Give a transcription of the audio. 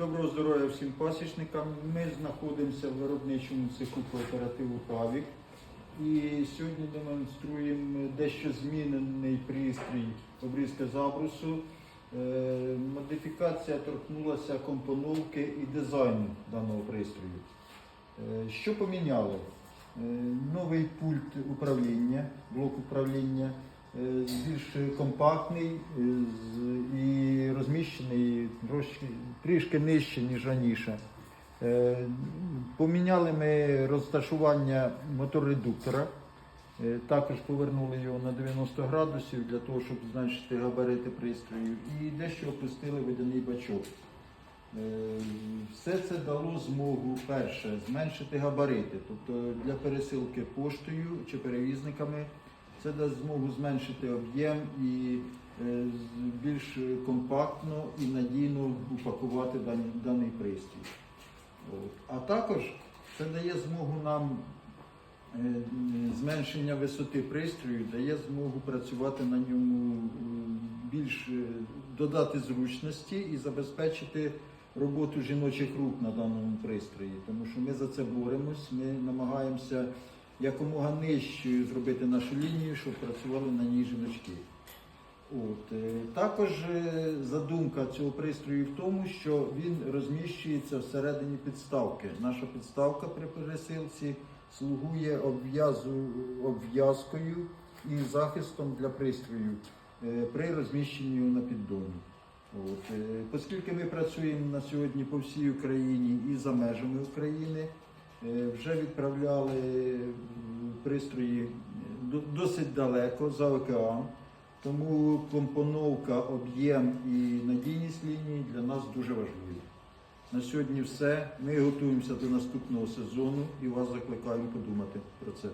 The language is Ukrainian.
Доброго здоров'я всім пасічникам. Ми знаходимося в виробничому цеху кооперативу Павік. І сьогодні демонструємо дещо змінений пристрій обрізки забрусу. Е, Модифікація торкнулася компоновки і дизайну даного пристрою. Е, Що поміняли? Е, Новий пульт управління, блок управління, більш компактний з- трошки, трішки нижче, ніж раніше. Е, Поміняли ми розташування моторредуктора. Е, Також повернули його на 90 градусів для того, щоб зменшити габарити пристрою. І дещо опустили водяний бачок. Е, Все це дало змогу перше зменшити габарити, тобто для пересилки поштою чи перевізниками це дасть змогу зменшити об'єм і більш компактно і надійно упакувати даний, даний пристрій. От. А також це дає змогу нам е, зменшення висоти пристрою, дає змогу працювати на ньому більш е, додати зручності і забезпечити роботу жіночих рук на даному пристрої. Тому що ми за це боремось, ми намагаємося якомога нижчою зробити нашу лінію, щоб працювали на ній жіночки. От. е, Також е, задумка цього пристрою в тому, що він розміщується всередині підставки. Наша підставка при пересилці слугує обв'язкою і захистом для пристрою е, при розміщенні на піддоні. От. Оскільки ми працюємо на сьогодні по всій Україні і за межами України, вже відправляли пристрої досить далеко за океан. Тому компоновка, об'єм і надійність лінії для нас дуже важливі. На сьогодні все. Ми готуємося до наступного сезону і вас закликаємо подумати про це.